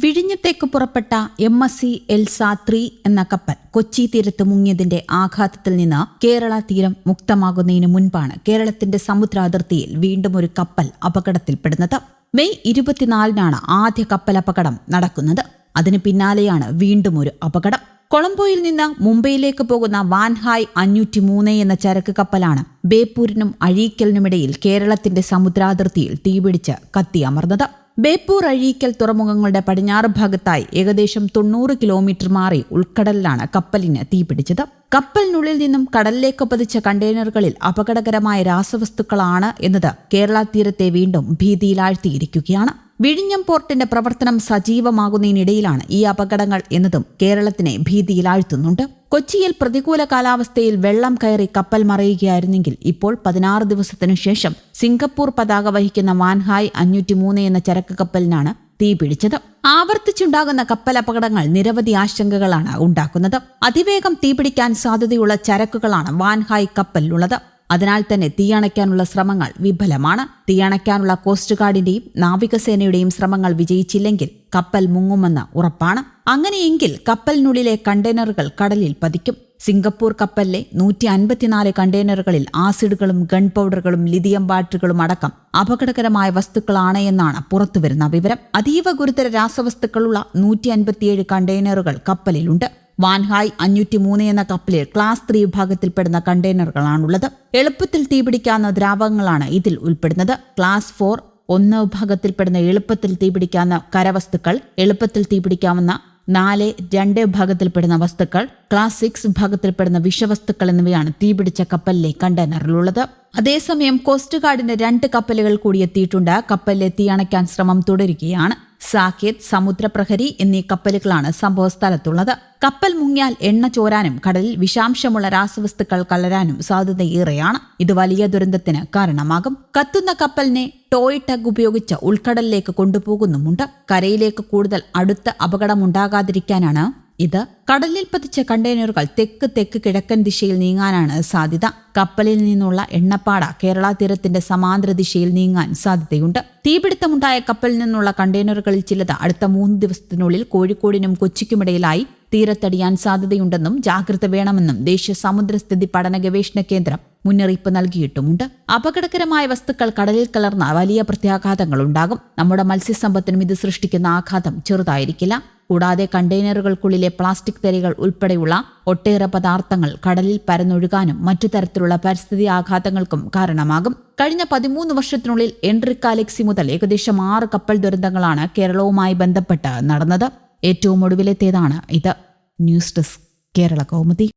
വിഴിഞ്ഞത്തേക്ക് പുറപ്പെട്ട M S C Elsa three എന്ന കപ്പൽ കൊച്ചി തീരത്ത് മുങ്ങിയതിന്റെ ആഘാതത്തിൽ നിന്ന് കേരള തീരം മുക്തമാകുന്നതിന് മുൻപാണ് കേരളത്തിന്റെ സമുദ്ര അതിർത്തിയിൽ വീണ്ടും ഒരു കപ്പൽ അപകടത്തിൽപ്പെടുന്നത്. മെയ് ഇരുപത്തിനാലിനാണ് ആദ്യ കപ്പൽ അപകടം നടക്കുന്നത്. അതിന് പിന്നാലെയാണ് വീണ്ടും ഒരു അപകടം. കൊളംബോയിൽ നിന്ന് മുംബൈയിലേക്ക് പോകുന്ന വാൻഹായ് അഞ്ഞൂറ്റി മൂന്ന് എന്ന ചരക്ക് കപ്പലാണ് ബേപ്പൂരിനും അഴീക്കലിനുമിടയിൽ കേരളത്തിന്റെ സമുദ്രാതിർത്തിയിൽ തീപിടിച്ച് കത്തിയമർന്നത്. ബേപ്പൂർ അഴീക്കൽ തുറമുഖങ്ങളുടെ പടിഞ്ഞാറ് ഭാഗത്തായി ഏകദേശം തൊണ്ണൂറ് കിലോമീറ്റർ മാറി ഉൾക്കടലിലാണ് കപ്പലിന് തീപിടിച്ചത് കപ്പലിനുള്ളിൽ നിന്നും കടലിലേക്ക് പതിച്ച കണ്ടെയ്നറുകളിൽ അപകടകരമായ രാസവസ്തുക്കളാണ് എന്നത് കേരള തീരത്തെ വീണ്ടും ഭീതിയിലാഴ്ത്തിയിരിക്കുകയാണ്. വിഴിഞ്ഞം പോർട്ടിന്റെ പ്രവർത്തനം സജീവമാകുന്നതിനിടയിലാണ് ഈ അപകടങ്ങൾ എന്നതും കേരളത്തിനെ ഭീതിയിലാഴ്ത്തുന്നുണ്ട്. കൊച്ചിയിൽ പ്രതികൂല കാലാവസ്ഥയിൽ വെള്ളം കയറി കപ്പൽ മറയുകയായിരുന്നെങ്കിൽ ഇപ്പോൾ പതിനാറ് ദിവസത്തിനു ശേഷം സിംഗപ്പൂർ പതാക വഹിക്കുന്ന വാൻഹായ് അഞ്ഞൂറ്റി മൂന്ന് എന്ന ചരക്ക് കപ്പലിനാണ് തീ പിടിച്ചത്. ആവർത്തിച്ചുണ്ടാകുന്ന കപ്പലപകടങ്ങൾ നിരവധി ആശങ്കകളാണ് ഉണ്ടാക്കുന്നത്. അതിവേഗം തീപിടിക്കാൻ സാധ്യതയുള്ള ചരക്കുകളാണ് വാൻഹായ് കപ്പലിലുള്ളത്. അതിനാൽ തന്നെ തീയണയ്ക്കാനുള്ള ശ്രമങ്ങൾ വിഫലമാണ്. തീയണയ്ക്കാനുള്ള കോസ്റ്റ് ഗാർഡിന്റെയും നാവികസേനയുടെയും ശ്രമങ്ങൾ വിജയിച്ചില്ലെങ്കിൽ കപ്പൽ മുങ്ങുമെന്ന് ഉറപ്പാണ്. അങ്ങനെയെങ്കിൽ കപ്പലിനുള്ളിലെ കണ്ടെയ്നറുകൾ കടലിൽ പതിക്കും. സിംഗപ്പൂർ കപ്പലിലെ നൂറ്റി അൻപത്തിനാല് കണ്ടെയ്നറുകളിൽ ആസിഡുകളും ഗൺ പൗഡറുകളും ലിഥിയം ബാറ്ററികളും അടക്കം അപകടകരമായ വസ്തുക്കളാണ് എന്നാണ് പുറത്തുവരുന്ന വിവരം. അതീവ ഗുരുതര രാസവസ്തുക്കളുള്ള നൂറ്റി അൻപത്തിയേഴ് കണ്ടെയ്നറുകൾ കപ്പലിലുണ്ട്. വാൻഹായ് അഞ്ഞൂറ്റി മൂന്ന് എന്ന കപ്പലിൽ ക്ലാസ് ത്രീ വിഭാഗത്തിൽപ്പെടുന്ന കണ്ടെയ്നറുകളാണുള്ളത്. എളുപ്പത്തിൽ തീപിടിക്കാവുന്ന ദ്രാവകങ്ങളാണ് ഇതിൽ ഉൾപ്പെടുന്നത്. ക്ലാസ് ഫോർ ഒന്ന് വിഭാഗത്തിൽപ്പെടുന്ന എളുപ്പത്തിൽ തീപിടിക്കാവുന്ന കരവസ്തുക്കൾ എളുപ്പത്തിൽ തീപിടിക്കാവുന്ന നാല് രണ്ട് വിഭാഗത്തിൽപ്പെടുന്ന വസ്തുക്കൾ ക്ലാസ് സിക്സ് വിഭാഗത്തിൽപ്പെടുന്ന വിഷവസ്തുക്കൾ എന്നിവയാണ് തീപിടിച്ച കപ്പലിലെ കണ്ടെയ്നറിലുള്ളത്. അതേസമയം കോസ്റ്റ് ഗാർഡിന്റെ രണ്ട് കപ്പലുകൾ കൂടി എത്തിയിട്ടുണ്ട്. കപ്പലിലെ തീയണയ്ക്കാൻ ശ്രമം തുടരുകയാണ്. സാക്കേത് സമുദ്രപ്രഹരി എന്നീ കപ്പലുകളാണ് സംഭവസ്ഥലത്തുള്ളത് കപ്പൽ മുങ്ങിയാൽ എണ്ണ ചോരാനും കടലിൽ വിഷാംശമുള്ള രാസവസ്തുക്കൾ കലരാനും സാധ്യതയേറെയാണ്. ഇത് വലിയ ദുരന്തത്തിന് കാരണമാകും. കത്തുന്ന കപ്പലിനെ ടോയ് ടഗ് ഉപയോഗിച്ച് ഉൾക്കടലിലേക്ക് കൊണ്ടുപോകുന്നുമുണ്ട്. കരയിലേക്ക് കൂടുതൽ അടുത്ത അപകടമുണ്ടാകാതിരിക്കാനാണ് ഇത്. കടലിൽ പതിച്ച കണ്ടെയ്നറുകൾ തെക്ക് തെക്ക് കിഴക്കൻ ദിശയിൽ നീങ്ങാനാണ് സാധ്യത. കപ്പലിൽ നിന്നുള്ള എണ്ണപ്പാട കേരള തീരത്തിന്റെ സമാന്തര ദിശയിൽ നീങ്ങാൻ സാധ്യതയുണ്ട്. തീപിടുത്തമുണ്ടായ കപ്പലിൽ നിന്നുള്ള കണ്ടെയ്നറുകളിൽ ചിലത് അടുത്ത മൂന്ന് ദിവസത്തിനുള്ളിൽ കോഴിക്കോടിനും കൊച്ചിക്കുമിടയിലായി തീരത്തടിയാൻ സാധ്യതയുണ്ടെന്നും ജാഗ്രത വേണമെന്നും ദേശീയ സമുദ്രസ്ഥിതി പഠന ഗവേഷണ കേന്ദ്രം മുന്നറിയിപ്പ് നൽകിയിട്ടുമുണ്ട്. അപകടകരമായ വസ്തുക്കൾ കടലിൽ കലർന്ന വലിയ പ്രത്യാഘാതങ്ങൾ ഉണ്ടാകും. നമ്മുടെ മത്സ്യസമ്പത്തിനും ഇത് സൃഷ്ടിക്കുന്ന ആഘാതം ചെറുതായിരിക്കില്ല. കൂടാതെ കണ്ടെയ്നറുകൾക്കുള്ളിലെ പ്ലാസ്റ്റിക് തരികൾ ഉൾപ്പെടെയുള്ള ഒട്ടേറെ പദാർത്ഥങ്ങൾ കടലിൽ പരന്നൊഴുകാനും മറ്റു തരത്തിലുള്ള പരിസ്ഥിതി ആഘാതങ്ങൾക്കും കാരണമാകും. കഴിഞ്ഞ പതിമൂന്ന് വർഷത്തിനുള്ളിൽ എൻട്രിക്കാലെക്സി മുതൽ ഏകദേശം ആറ് കപ്പൽ ദുരന്തങ്ങളാണ് കേരളവുമായി ബന്ധപ്പെട്ട് നടന്നത്. ഏറ്റവും ഒടുവിലെത്തേതാണ്. ഇത് ന്യൂസ് ഡെസ്ക് കേരള കൗമുദി.